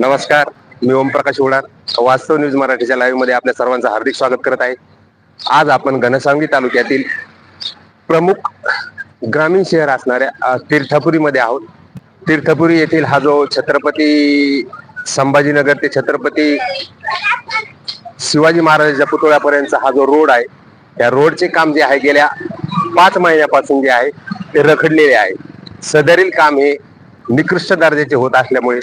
नमस्कार मी ओमप्रकाश उडार वास्तव न्यूज मराठीच्या लाईव्हमध्ये आपल्या सर्वांचं हार्दिक स्वागत करत आहे. आज आपण घनसावंगी तालुक्यातील प्रमुख ग्रामीण शहर असणाऱ्या तीर्थपुरीमध्ये आहोत. तीर्थपुरी येथील हा जो छत्रपती संभाजीनगर ते छत्रपती शिवाजी महाराजांच्या पुतळ्यापर्यंतचा हा जो रोड आहे या रोडचे काम जे आहे गेल्या पाच महिन्यापासून जे आहे ते रखडलेले आहे. सदरील काम हे निकृष्ट दर्जाचे होत असल्यामुळे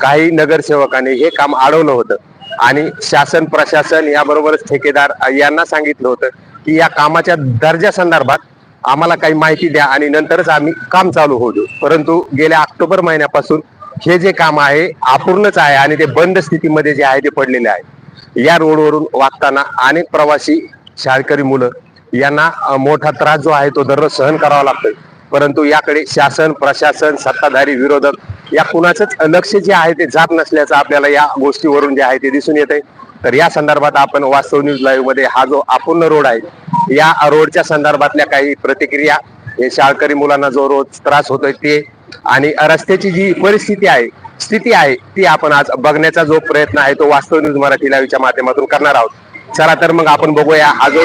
काही नगरसेवकांनी हे काम अडवलं होतं. आणि शासन प्रशासन याबरोबरच ठेकेदार यांना सांगितलं होतं की या कामाच्या दर्जा संदर्भात आम्हाला काही माहिती द्या आणि नंतरच आम्ही काम चालू होऊ देऊ. परंतु गेल्या ऑक्टोबर महिन्यापासून हे जे काम आहे अपूर्णच आहे आणि ते बंद स्थितीमध्ये जे आहे ते पडलेले आहे. या रोडवरून वागताना अनेक प्रवासी शाळकरी मुलं यांना मोठा त्रास जो आहे तो दररोज सहन करावा लागतोय. परंतु याकडे शासन प्रशासन सत्ताधारी विरोधक या कुणाचंच लक्ष जे आहे ते जात नसल्याचं आपल्याला या गोष्टीवरून जे आहे ते दिसून येत आहे तर या संदर्भात आपण वास्तव न्यूज लाईव्हमध्ये हा जो अपूर्ण रोड आहे या रोडच्या संदर्भातल्या काही प्रतिक्रिया हे शाळकरी मुलांना जो रोज त्रास होतोय ते आणि रस्त्याची जी परिस्थिती आहे स्थिती आहे ती आपण आज बघण्याचा जो प्रयत्न आहे तो वास्तव न्यूज मराठी लाईव्हच्या माध्यमातून करणार आहोत. चला तर मग आपण बघूया हा जो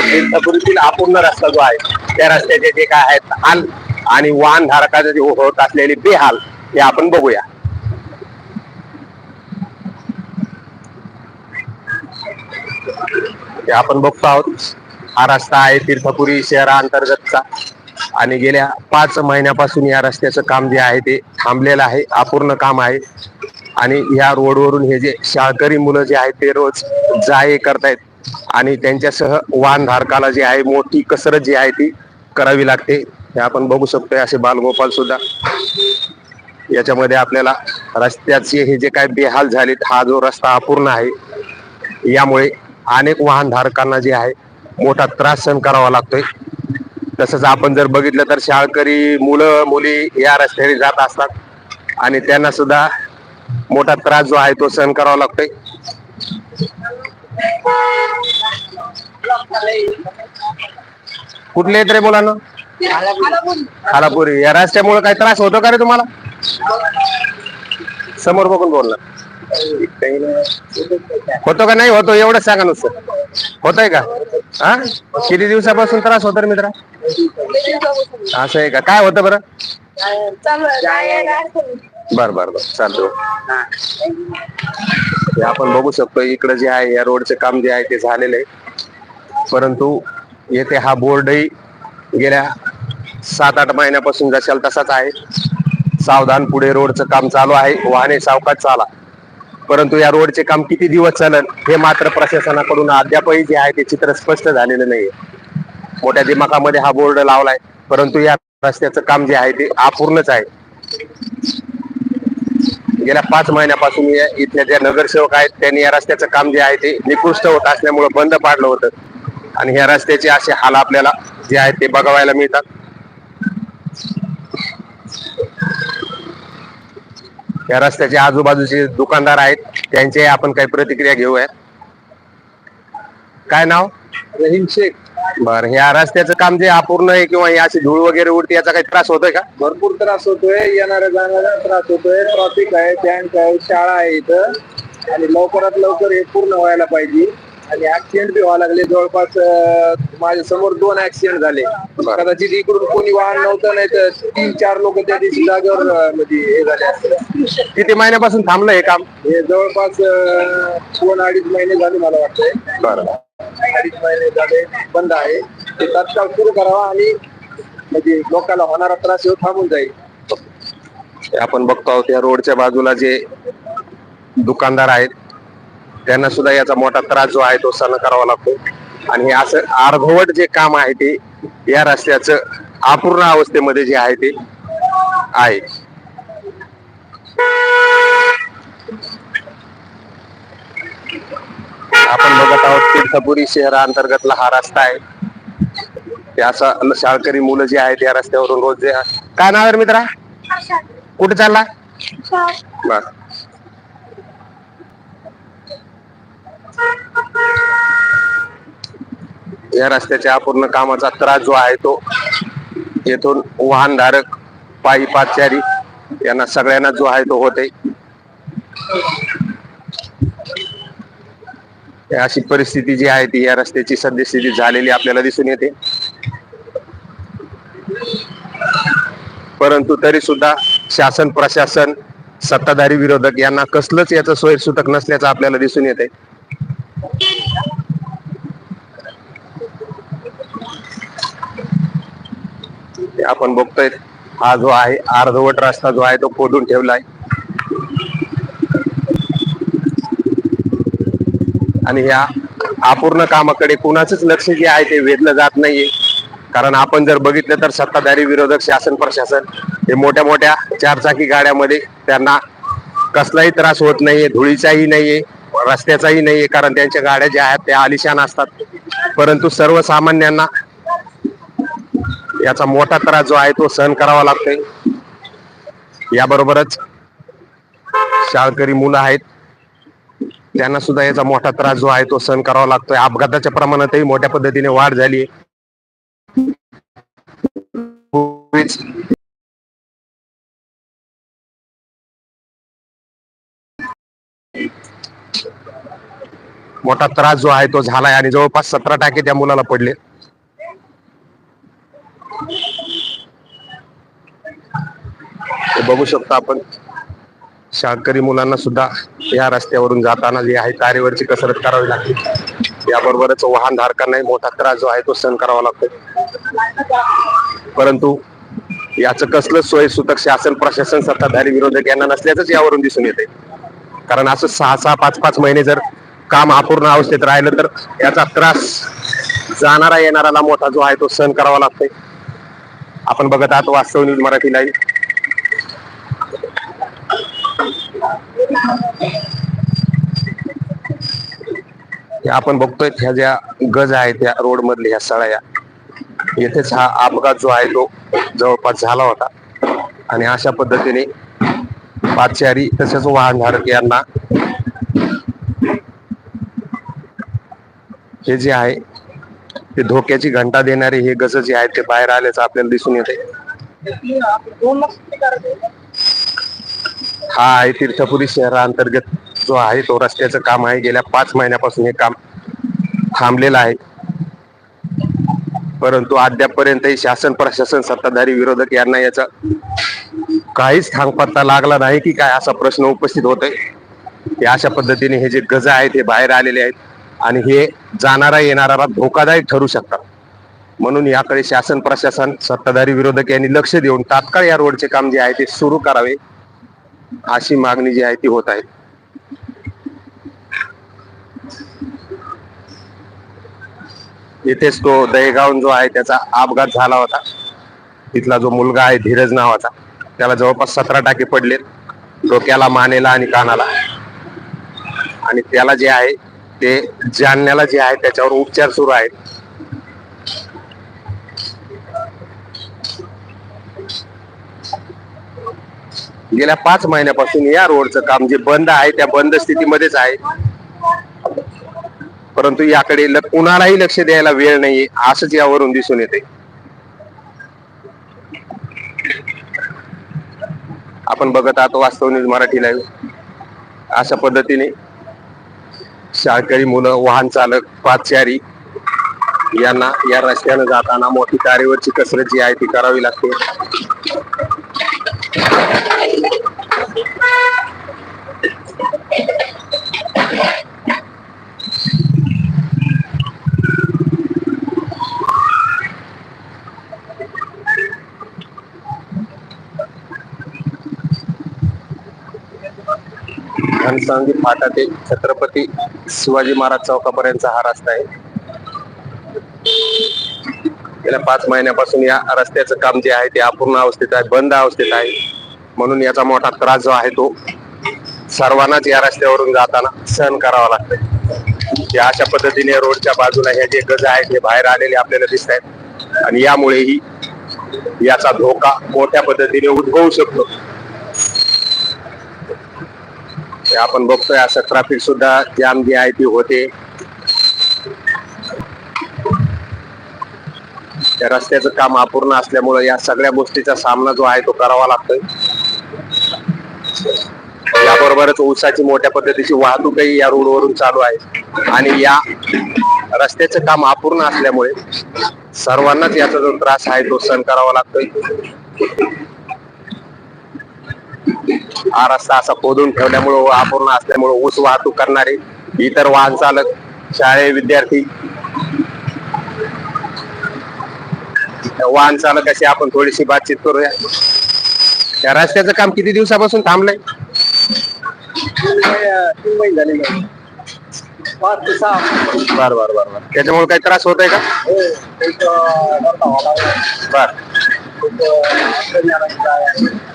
अपूर्ण रस्ता जो आहे त्या रस्त्याचे जे काय आहेत हाल आणि वाहन धारकाचे जे होत असलेले बेहाल हे आपण बघूया. हे आपण बघतो आहोत. हा रस्ता आहे तीर्थपुरी शहराअंतर्गतचा आणि गेल्या पाच महिन्यापासून या रस्त्याचं काम जे आहे ते थांबलेलं आहे अपूर्ण काम आहे. आणि या रोडवरून हे जे शाळकरी मुलं जे आहेत ते रोज जा ये करतायत. आणि त्यांच्यासह वाहन धारकाला जे आहे मोठी कसरत जी आहे ती करावी लागते. हे आपण बघू शकतोय असे बालगोपाल सुद्धा. याच्यामध्ये आपल्याला रस्त्याचे हे जे काय बेहाल झालेत हा जो रस्ता अपूर्ण आहे यामुळे अनेक वाहनधारकांना जे आहे मोठा त्रास सहन करावा लागतोय. तसंच आपण जर बघितलं तर शाळकरी मुलं मुली या रस्त्याने जात असतात आणि त्यांना सुद्धा मोठा त्रास जो आहे तो सहन करावा लागतोय. कुठले येत रे मुलांना? खालापुरी. या रस्त्यामुळे काही त्रास होतो का रे तुम्हाला? समोर बघून बोलला होतो का नाही? होतो. एवढंच सांगा नुसतं. होतंय का? हा? किती दिवसापासून त्रास होतो रे मित्रा? असं आहे का? काय होतं बरं? बर बर बर. चालतो आपण बघू शकतो. इकडे जे आहे या रोडचे काम जे आहे ते झालेलं आहे. परंतु येथे हा बोर्डही गेल्या सात आठ महिन्यापासून जशाल तसाच आहे. सावधान पुढे रोडचं काम चालू आहे. वाहने सावकाश चाला. परंतु या रोडचे काम किती दिवस चालन हे मात्र प्रशासनाकडून अद्यापही जे आहे ते चित्र स्पष्ट झालेलं नाहीये. मोठ्या दिमाखामध्ये हा बोर्ड लावलाय. परंतु या रस्त्याचं काम जे आहे ते अपूर्णच आहे. गेल्या पाच महिन्यापासून या इथल्या ज्या नगरसेवक आहेत त्यांनी या रस्त्याचं काम जे आहे ते निकृष्ट होत असल्यामुळे बंद पाडलं होतं. आणि ह्या रस्त्याचे असे हाल आपल्याला जे आहेत ते बघावायला मिळतात. या रस्त्याचे आजूबाजूचे दुकानदार आहेत. त्यांचे आपण काही प्रतिक्रिया घेऊया काय नाव? रहीम शेख. बर ह्या रस्त्याचं काम जे अपूर्ण आहे किंवा हे अशी धूळ वगैरे उडते याचा काही त्रास होतोय का? भरपूर त्रास होतोय येणाऱ्या जाणाऱ्या त्रास होतोय. ट्रॉफिक आहे बँक आहे शाळा आहे इथं. आणि लवकरात लवकर हे पूर्ण व्हायला पाहिजे. आणि ऍक्सिडेंट बी व्हायला लागले. जवळपास माझ्यासमोर दोन ऍक्सिडेंट झाले. कदाचित इकडून कोणी वाहन नव्हतं नाही तर तीन चार लोक त्या दिवशी जागेवर अं, म्हणजे हे झाले. किती महिन्यापासून थांबलं हे काम? हे जवळपास अं, दोन अडीच महिने झाले मला वाटतंय. बरं. अडीच महिने झाले बंद आहे. ते तात्काळ सुरू करावा आणि म्हणजे लोकांना होणारा त्रास हे थांबून जाईल. हे आपण बघतो आहोत या रोडच्या बाजूला जे दुकानदार आहेत त्यांना सुद्धा याचा मोठा त्रास जो आहे तो सहन करावा लागतो. आणि हे असं अर्धवट जे काम आहे ते या रस्त्याचं अपूर्ण अवस्थेमध्ये जे आहे ते आहे. आपण बघत आहोत तीर्थपुरी शहराअंतर्गतला हा रस्ता आहे. ते असं शाळकरी मुलं जे आहेत या रस्त्यावरून रोज जे काय नाव मित्रा? कुठे चालला? या रस्त्याच्या अपूर्ण कामाचा त्रास जो आहे तो येथून वाहनधारक पायी पाचारी यांना सगळ्यांना जो आहे तो होते. अशी परिस्थिती जी आहे ती या रस्त्याची सद्यस्थिती झालेली आपल्याला दिसून येते. परंतु तरी सुद्धा शासन प्रशासन सत्ताधारी विरोधक यांना कसलंच याचं सोयीसुतक नसल्याचं आपल्याला दिसून येते ते आपण बघतोय. हा जो आहे अर्धवट रस्ता जो आहे तो खोदून ठेवलाय. आणि ह्या अपूर्ण कामाकडे कुणाचंच लक्ष जे आहे ते वेधलं जात नाहीये. कारण आपण जर बघितलं तर सत्ताधारी विरोधक शासन प्रशासन हे मोठ्या मोठ्या चारचाकी गाड्यामध्ये त्यांना कसलाही त्रास होत नाहीये धुळीचाही नाहीये रस्त्याचाही नाहीये कारण त्यांच्या गाड्या ज्या आहेत त्या आलिशान असतात. परंतु सर्वसामान्यांना याचा मोठा त्रास जो आहे तो सहन करावा लागतोय. याबरोबरच शाळकरी मुलं आहेत. त्यांना सुद्धा याचा मोठा त्रास जो आहे तो सहन करावा लागतोय. अपघाताच्या प्रमाणातही मोठ्या पद्धतीने वाढ झाली मोठा त्रास जो आहे तो झालाय आणि जवळपास सतरा टाके त्या मुलाला पडले. बघू शकतो आपण. शाळकरी मुलांना सुद्धा या रस्त्यावरून जाताना जे आहे तारेवरची कसरत करावी लागते. याबरोबरच वाहन धारकांनाही मोठा त्रास जो आहे तो सहन करावा लागतो. परंतु याचं कसलं सोय सुतक शासन प्रशासन सत्ताधारी विरोधक यांना नसल्याचंच यावरून दिसून येते कारण असं सहा सहा पाच पाच महिने जर काम अपूर्ण अवस्थेत राहिलं तर याचा त्रास जाणारा येणाराला मोठा जो आहे तो सहन करावा लागतोय. आपण बघत आहात वास्तव न्यूज मराठी लाईव्ह आपण बघतोय ह्या ज्या गज आहेत त्या रोड मधल्या ह्या सळया येथेच हा अपघात जो आहे तो जवळपास झाला होता. आणि अशा पद्धतीने पाचारी तसेच वाहनधारक यांना हे जे आहे ते धोक्याची घंटा देणारे हे गज जे आहेत ते बाहेर आल्याचं आपल्याला दिसून येते हा आहे तीर्थपुरी शहराअंतर्गत जो आहे तो रस्त्याचं काम आहे. गेल्या पाच महिन्यापासून हे काम थांबलेलं आहे. परंतु अद्यापपर्यंतही शासन प्रशासन सत्ताधारी विरोधक यांना याचा काहीच थांगपत्ता लागला नाही की काय असा प्रश्न उपस्थित होतोय. हे अशा पद्धतीने हे जे गज आहेत हे बाहेर आलेले आहेत आणि हे जाणारा येणारा धोकादायक ठरू शकतात. म्हणून याकडे शासन प्रशासन सत्ताधारी विरोधक यांनी लक्ष देऊन तात्काळ या रोडचे काम जे आहे ते सुरू करावे. अशी मागणी जी आहे ती होत आहे. इथेच तो दहेगाव जो आहे त्याचा अपघात झाला होता. तिथला जो मुलगा आहे धीरज नावाचा त्याला जवळपास सतरा टाके पडलेत. डोक्याला मानेला आणि कानाला. आणि त्याला जे आहे ते जालन्याला जे आहे त्याच्यावर उपचार सुरू आहेत. गेल्या पाच महिन्यापासून या रोडचं काम जे बंद आहे त्या बंद स्थितीमध्येच आहे. परंतु याकडे ल- कुणालाही लक्ष द्यायला वेळ नाही असंच यावरून दिसून येते. आपण बघत आहात वास्तव न्यूज मराठी लाईव्ह अशा पद्धतीने शाळकरी मुलं वाहन चालक पादचारी यांना या रस्त्यानं जाताना मोठी तारेवरची कसरत जी आहे ती करावी लागते. सांगली फाटा ते छत्रपती शिवाजी महाराज चौकापर्यंतचा हा रस्ता आहे. गेल्या पाच महिन्यापासून या रस्त्याचं काम जे आहे ते अपूर्ण अवस्थेत आहे बंद अवस्थेत आहे. म्हणून याचा मोठा त्रास जो आहे तो सर्वांनाच या रस्त्यावरून जाताना सहन करावा लागतोय. या अशा पद्धतीने रोडच्या बाजूला हे जे गज आहेत हे बाहेर आलेले आपल्याला दिसत आहेत. आणि यामुळेही याचा धोका मोठ्या पद्धतीने उद्भवू शकतो हे म्हणजे आपण बघतोय असं ट्रॅफिक सुद्धा जाम जी आहे ती होते. त्या रस्त्याचं काम अपूर्ण असल्यामुळे या सगळ्या गोष्टीचा सामना जो आहे तो करावा लागतोय. याबरोबरच ऊसाची मोठ्या पद्धतीची वाहतूकही या रोडवरून चालू आहे. आणि या रस्त्याचं काम अपूर्ण असल्यामुळे सर्वांनाच याचा जो त्रास आहे तो सहन करावा लागतोय. हा रस्ता असा खोदून ठेवल्यामुळे अपूर्ण असल्यामुळे ऊस वाहतूक करणारे इतर वाहन चालक शाळे विद्यार्थी वाहन चालकाशी आपण थोडीशी बातचीत करूया या रस्त्याचं काम किती दिवसापासून थांबलंय तीन महिने झाले नाही. पाच ते सहा बर बर बर बर त्याच्यामुळे काही त्रास होत आहे का हो, एक, अं. बर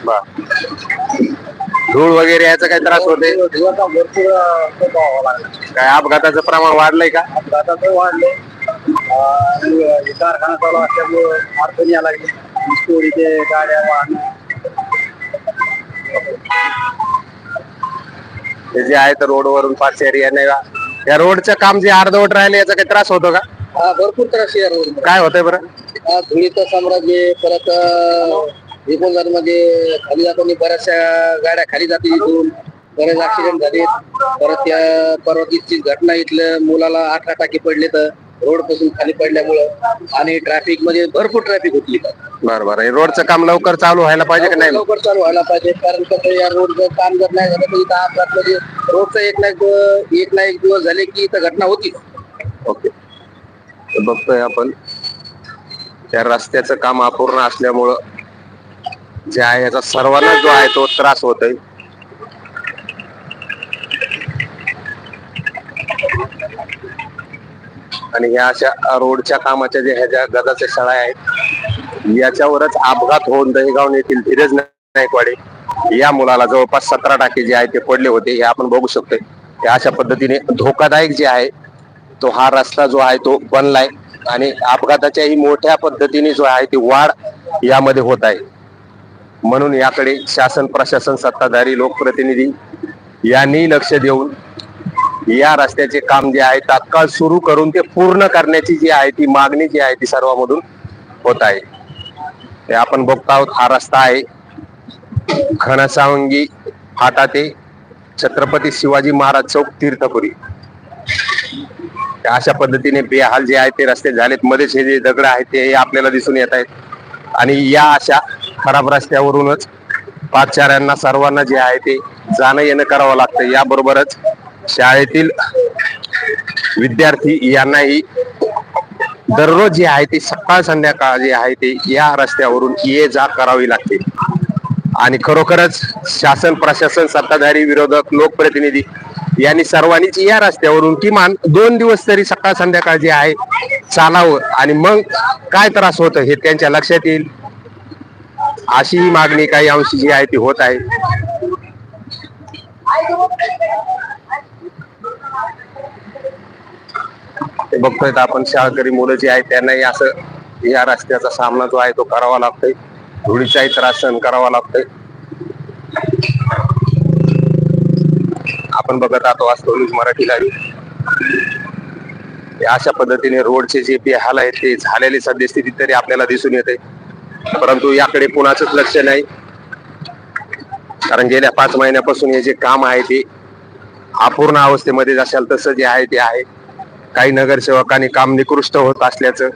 बर. धूळ वगैरे याचा काही त्रास होते काय अपघाताचं प्रमाण वाढलंय का? अपघाताचं वाढले अं, आणि हे कारखाना चालू असल्यामुळं अडचणी यायला लागली. चोरीचे गाड्या वाहन. हे जे आहे तर रोडवरून पाच एरिया नाही का? या रोडचं काम जे अर्धवट राहिले याचा काही त्रास होतो का? भरपूर त्रास. काय होतंय बरं? धुळीचं साम्राज्य परत एकोणजारमध्ये खाली जाताना बऱ्याचशा गाड्या खाली जाते इथून. बरेच ऍक्सिडेंट झाले. परत त्या परवाची घटना इथलं मुलाला अठरा टाके पडले तर रोडपासून खाली पडल्यामुळं. आणि ट्रॅफिकमध्ये भरपूर ट्रॅफिक होती इथं. बरं बरं. हे रोडचं काम लवकर चालू व्हायला पाहिजे की नाही लवकर चालू व्हायला पाहिजे. कारण कसं या रोडचं काम जर नाही झालं तर इथं अपघात म्हणजे रोडचं एक ना एक एक ना एक दिवस झाले की इथं घटना होती. ओके. बघतोय आपण. त्या रस्त्याचं काम अपूर्ण असल्यामुळं जे आहे याचा सर्वांना जो आहे तो त्रास होतोय. आणि ह्या अशा रोडच्या कामाच्या ज्या ह्या ज्या गदाच्या शाळा आहेत याच्यावरच अपघात होऊन दहीगाव येथील धीरज नायकवाडे या मुलाला जवळपास सतरा टाके जे आहे ते पडले होते हे आपण बघू शकतोय. अशा पद्धतीने धोकादायक जे आहे तो हा रस्ता जो आहे तो बनलाय. आणि अपघाताच्याही मोठ्या पद्धतीने जो आहे ती वाढ यामध्ये होत आहे. म्हणून याकडे शासन प्रशासन सत्ताधारी लोकप्रतिनिधी यांनी लक्ष देऊन या रस्त्याचे काम जे आहे तात्काळ सुरू करून ते पूर्ण करण्याची जी आहे ती मागणी जी आहे ती सर्वांमधून होत आहे. ते आपण बघतो आहोत हा रस्ता आहे घनसावंगी फाटा ते छत्रपती शिवाजी महाराज चौक तीर्थपुरी. अशा पद्धतीने बेहाल जे आहेत ते रस्ते झालेत. मध्येच हे जे दगड आहेत ते आपल्याला दिसून येत आहेत. आणि या अशा खराब रस्त्यावरूनच पादचाऱ्यांना सर्वांना जे आहे ते जाणं येणं करावं लागतं. याबरोबरच शाळेतील विद्यार्थी यांनाही दररोज जे आहे ते सकाळ संध्याकाळ जे आहे ते या रस्त्यावरून ये जा करावी लागते. आणि खरोखरच शासन प्रशासन सत्ताधारी विरोधक लोकप्रतिनिधी यांनी सर्वांनीच या रस्त्यावरून किमान दोन दिवस तरी सकाळ संध्याकाळ जे आहे चालावं. आणि मग काय त्रास होत हे त्यांच्या लक्षात येईल. अशी ही मागणी काही अंशी जी आहे ती होत आहे. ते बघतोय आपण शाळकरी मुलं जी आहेत त्यांनाही असं या रस्त्याचा सामना जो आहे तो करावा लागतोय. धुळीचाही त्रास सहन करावा लागतोय. आपण बघत राहतो वास्तव न्यूज मराठी लाईव्ह अशा पद्धतीने रोडचे जे बी हाल आहेत ते झालेली सद्यस्थिती तरी आपल्याला दिसून येते. परंतु याकडे कुणाचंच लक्ष नाही. कारण गेल्या पाच महिन्यापासून हे जे काम आहे ते अपूर्ण अवस्थेमध्ये असाल तसं जे आहे ते आहे. काही नगरसेवकांनी काम निकृष्ट होत असल्याचं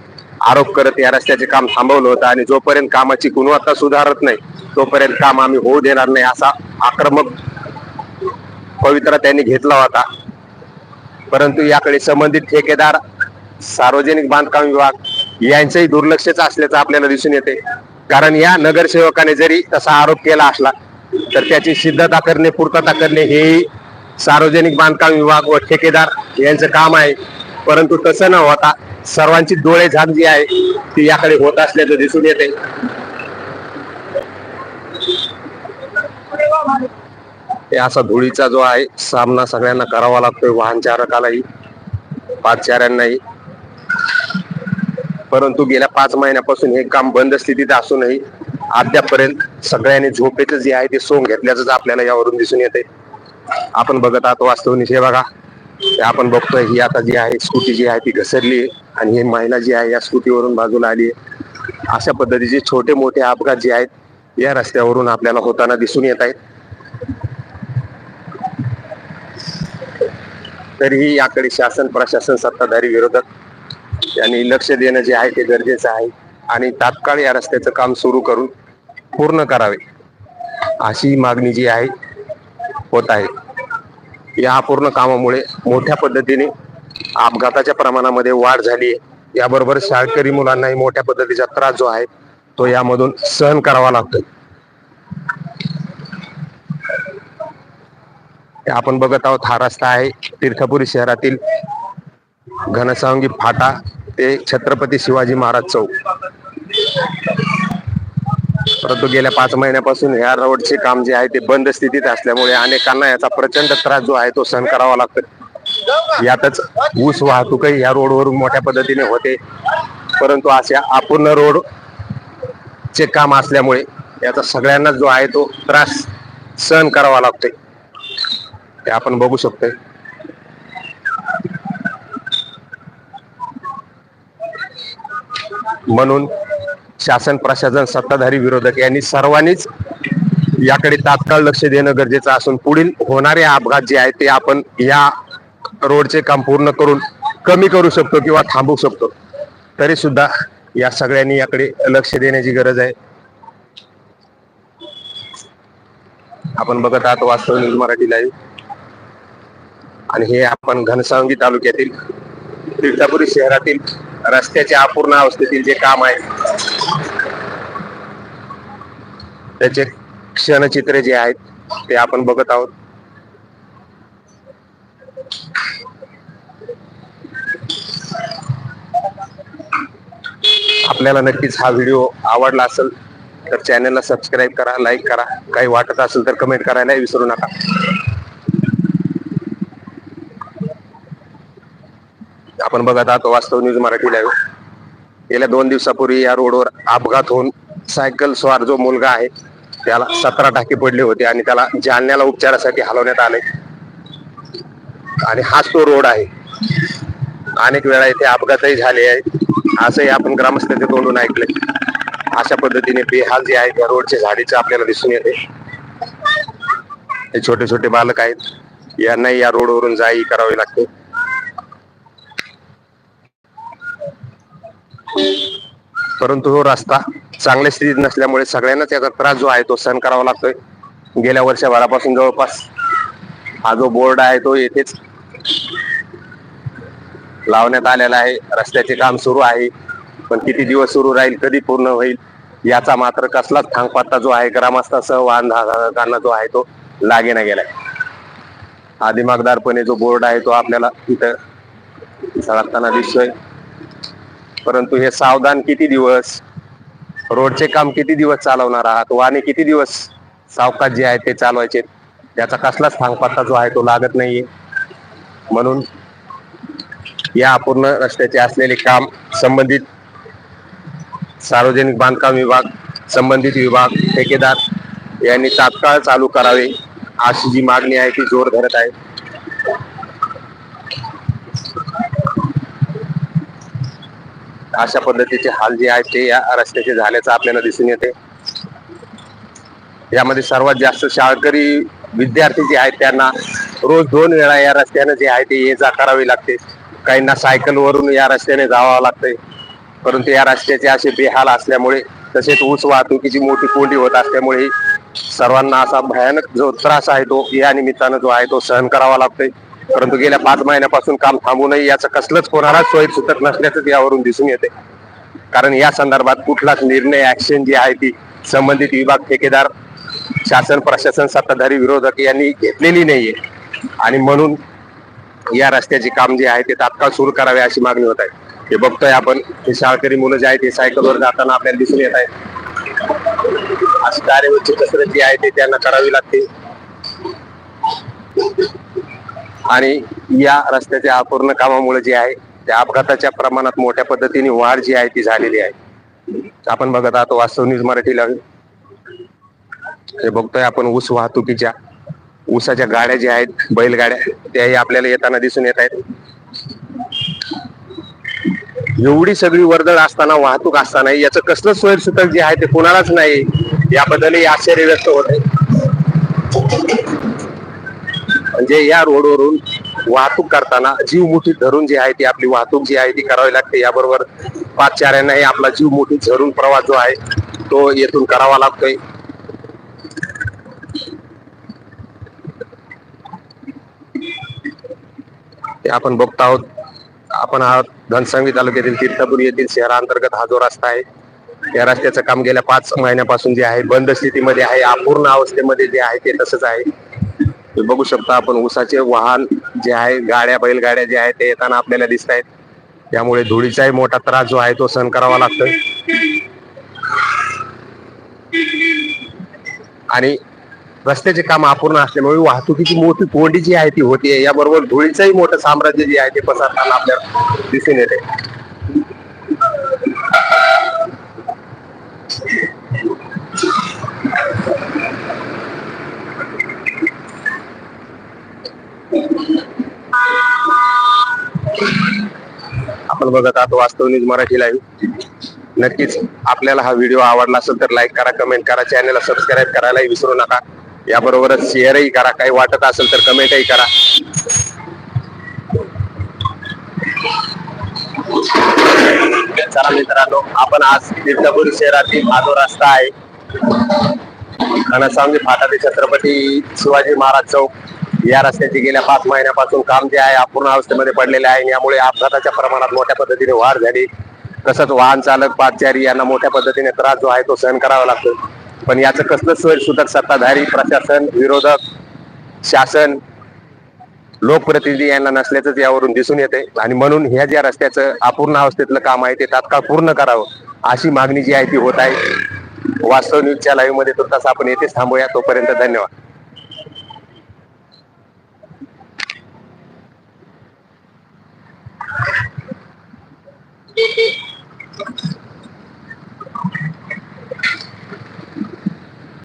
आरोप करत या रस्त्याचे काम थांबवलं होतं आणि जोपर्यंत कामाची गुणवत्ता सुधारत नाही तोपर्यंत काम आम्ही होऊ देणार नाही असा आक्रमक पवित्रा त्यांनी घेतला होता. परंतु याकडे संबंधित ठेकेदार सार्वजनिक बांधकाम विभाग यांचंही दुर्लक्षच असल्याचं आपल्याला दिसून येते. कारण या नगरसेवकाने जरी तसा आरोप केला असला तर त्याची सिद्धता करणे पूर्तता करणे हेही सार्वजनिक बांधकाम विभाग व ठेकेदार यांचं काम आहे. परंतु तसं न होता सर्वांची डोळे झाक जी आहे ती याकडे होत असल्याचं दिसून येते. हे असा धुळीचा जो आहे सामना सगळ्यांना करावा लागतोय वाहन चालकालाही पादचाऱ्यांनाही. परंतु गेल्या पाच महिन्यापासून हे काम बंद स्थितीत असूनही अद्यापर्यंत सगळ्यांनी झोपेचं जे आहे ते सोंग घेतल्याच आपल्याला यावरून दिसून येते आपण बघत आहात वास्तवनिश हे बघा. आपण बघतोय ही आता जी आहे स्कूटी जी आहे ती घसरली आहे आणि ही महिला जी आहे या स्कूटीवरून बाजूला आली आहे. अशा पद्धतीचे छोटे मोठे अपघात जे आहेत या रस्त्यावरून आपल्याला होताना दिसून येत आहेत. तरीही याकडे शासन प्रशासन सत्ताधारी विरोधक यांनी लक्ष देणं जे आहे ते गरजेचं आहे. आणि तात्काळ या रस्त्याचं काम सुरू करून पूर्ण करावे अशी मागणी जी आहे होत आहे. या पूर्ण कामामुळे मोठ्या पद्धतीने अपघाताच्या प्रमाणामध्ये वाढ झाली आहे. याबरोबर शाळकरी मुलांनाही मोठ्या पद्धतीचा त्रास जो आहे तो यामधून सहन करावा लागतो आपण बघत आहोत हा रस्ता आहे तीर्थपुरी शहरातील घनसावंगी फाटा ते छत्रपती शिवाजी महाराज चौक. परंतु गेल्या पाच महिन्यापासून ह्या रोडचे काम जे आहे ते बंद स्थितीत असल्यामुळे अनेकांना याचा प्रचंड त्रास जो आहे तो सहन करावा लागतो यातच ऊस वाहतूकही या रोडवरून मोठ्या पद्धतीने होते. परंतु अशा अपूर्ण रोड चे काम असल्यामुळे याचा सगळ्यांना जो आहे तो त्रास सहन करावा लागतोय. ते आपण बघू शकतोय. म्हणून शासन प्रशासन सत्ताधारी विरोधक यांनी सर्वांनीच याकडे तात्काळ लक्ष देणं गरजेचं असून पुढील होणारे अपघात जे आहेत ते आपण या रोडचे काम पूर्ण करून कमी करू शकतो किंवा थांबवू शकतो. तरी सुद्धा या सगळ्यांनी याकडे लक्ष देण्याची गरज आहे. आपण बघत आहात वास्तव न्यूज मराठी लाईव्ह आणि हे आपण घनसावंगी तालुक्यातील तीर्थापुरी शहरातील रस्त्याच्या अपूर्ण अवस्थेतील जे काम आहे त्याचे क्षणचित्रे जे आहेत ते आपण बघत आहोत. आपल्याला नक्कीच हा व्हिडिओ आवडला असेल तर चॅनलला सबस्क्राईब करा लाईक करा. काही वाटत असेल तर कमेंट करायला विसरू नका. आपण बघत आहात वास्तव न्यूज मराठी लाईव्ह गेल्या दोन दिवसापूर्वी या रोडवर अपघात होऊन सायकल स्वार जो मुलगा आहे त्याला सतरा टाके पडले होते आणि त्याला जालन्याला उपचारासाठी हलवण्यात आले. आणि हाच तो रोड आहे. अनेक वेळा इथे अपघातही झाले आहेत. असंही आपण ग्रामस्थांच्या तोंडून ऐकले अशा पद्धतीने बेहाल जे आहे त्या रोडचे झाडीचे आपल्याला दिसून येते. हे छोटे छोटे बालक आहेत. यांनाही या रोडवरून जाई करावी लागते. परंतु हो रस्ता चांगल्या स्थितीत नसल्यामुळे सगळ्यांनाच याचा त्रास जो आहे तो सहन करावा लागतोय. गेल्या वर्षभरापासून जवळपास हा जो बोर्ड आहे तो येथेच लावण्यात आलेला आहे. रस्त्याचे काम सुरू आहे. पण किती दिवस सुरू राहील कधी पूर्ण होईल याचा मात्र कसलाच थांगपत्ता जो आहे ग्रामस्थासह वाहन धारकांना जो आहे तो लागेना गेलाय. हा दिमागदारपणे जो बोर्ड आहे तो आपल्याला इथं सळगताना दिसतोय. परंतु हे सावधान किती दिवस रोडचे काम किती दिवस चालवणार आहात वाहने किती दिवस सावकाश जे आहे ते चालवायचे त्याचा कसलाच थांगपत्ता जो आहे तो लागत नाहीये. म्हणून या अपूर्ण रस्त्याचे असलेले काम संबंधित सार्वजनिक बांधकाम विभाग संबंधित विभाग ठेकेदार यांनी तात्काळ चालू करावे अशी जी मागणी आहे ती जोर धरत आहे. अशा पद्धतीचे हाल जे आहेत ते या रस्त्याचे झाल्याचं आपल्याला दिसून येते. यामध्ये सर्वात जास्त शाळकरी विद्यार्थी जे आहेत त्यांना रोज दोन वेळा या रस्त्याने जे आहे ते ये जा करावी लागते. काहींना सायकल वरून या रस्त्याने जावं लागतंय. परंतु या रस्त्याचे असे बेहाल असल्यामुळे तसेच ऊस वाहतुकीची मोठी कोंडी होत असल्यामुळे सर्वांना असा भयानक जो त्रास आहे तो या निमित्तानं जो आहे तो सहन करावा लागतोय. परंतु गेल्या पाच महिन्यापासून काम थांबू नये याचं कसलंच कोणालाच सोयी सुटत नसल्याचं यावरून दिसून येते. कारण या संदर्भात कुठलाच निर्णय ऍक्शन जी आहे ती संबंधित विभाग ठेकेदार शासन प्रशासन सत्ताधारी विरोधक यांनी घेतलेली नाहीये. आणि म्हणून या रस्त्याचे काम जे आहे ते तात्काळ सुरू करावे अशी मागणी होत आहे. हे बघतोय आपण हे शाळकरी मुलं जे आहेत ते सायकलवर जाताना आपल्याला दिसून येत आहेत अशी दारेवरची कसरत जी आहे ते त्यांना करावी लागते. आणि या रस्त्याच्या अपूर्ण कामामुळे जे आहे त्या अपघाताच्या प्रमाणात मोठ्या पद्धतीने वाढ जी आहे ती झालेली आहे. आपण बघत आहात वास्तव न्यूज मराठीला हे बघतोय आपण ऊस वाहतुकीच्या ऊसाच्या गाड्या ज्या आहेत बैलगाड्या त्याही आपल्याला येताना दिसून येत आहेत. एवढी सगळी वर्दळ असताना वाहतूक असताना याचं कसलं सोयीसुद्धा जे आहे ते कुणालाच नाही. याबद्दलही आश्चर्य व्यक्त होत आहे. म्हणजे या रोडवरून वाहतूक करताना जीव मुठीत धरून जी आहे ती आपली वाहतूक जी आहे ती करावी लागते. याबरोबर पादचाऱ्यांनाही आपला जीव मुठीत धरून प्रवास जो आहे तो येथून करावा लागतोय. ते आपण बघतो आहोत. आपण हा घनसांगवी तालुक्यातील तीर्थपुरी येथील शहरांतर्गत हा जो रस्ता आहे या रस्त्याचं काम गेल्या पाच महिन्यापासून जे आहे बंद स्थितीमध्ये आहे. अपूर्ण अवस्थेमध्ये जे आहे ते तसंच आहे. तुम्ही बघू शकता आपण ऊसाचे वाहन जे आहे गाड्या बैलगाड्या जे आहेत ते येताना आपल्याला दिसत आहेत. त्यामुळे धुळीचाही मोठा त्रास जो आहे तो सहन करावा लागतोय. आणि रस्त्याचे काम अपूर्ण असल्यामुळे वाहतुकीची मोठी कोंडी जी आहे ती होतीये. याबरोबर धुळीचंही मोठं साम्राज्य जे आहे ते पसरताना आपल्याला दिसून येते आपण बघत आहात वास्तव न्यूज मराठी लाईव्ह नक्कीच आपल्याला हा व्हिडिओ आवडला असेल तर लाईक करा कमेंट करा चॅनलला सबस्क्राईब करायलाही विसरू नका. याबरोबरच शेअरही करा. काही वाटत असेल तर कमेंटही करा. चला मित्रांनो आपण आज तीर्थपुरी शहरातील हा जो रस्ता आहे. घनसावंगी फाटा ते छत्रपती शिवाजी महाराज चौक. या रस्त्याचे गेल्या पाच महिन्यापासून काम जे आहे अपूर्ण अवस्थेमध्ये पडलेले आहे यामुळे अपघाताच्या प्रमाणात मोठ्या पद्धतीने वाढ झाली. तसंच वाहन चालक पादचारी यांना मोठ्या पद्धतीने त्रास जो आहे तो सहन करावा लागतो. पण याचं कसलं सोय सुधक सत्ताधारी प्रशासन विरोधक शासन लोकप्रतिनिधी यांना नसल्याचंच यावरून दिसून येते. आणि म्हणून ह्या ज्या रस्त्याचं अपूर्ण अवस्थेतलं काम आहे ते तात्काळ पूर्ण करावं अशी मागणी जी आहे ती होत आहे. वास्तव न्यूजच्या लाईव्हमध्ये तुर्तास आपण येथेच थांबूया. तोपर्यंत धन्यवाद.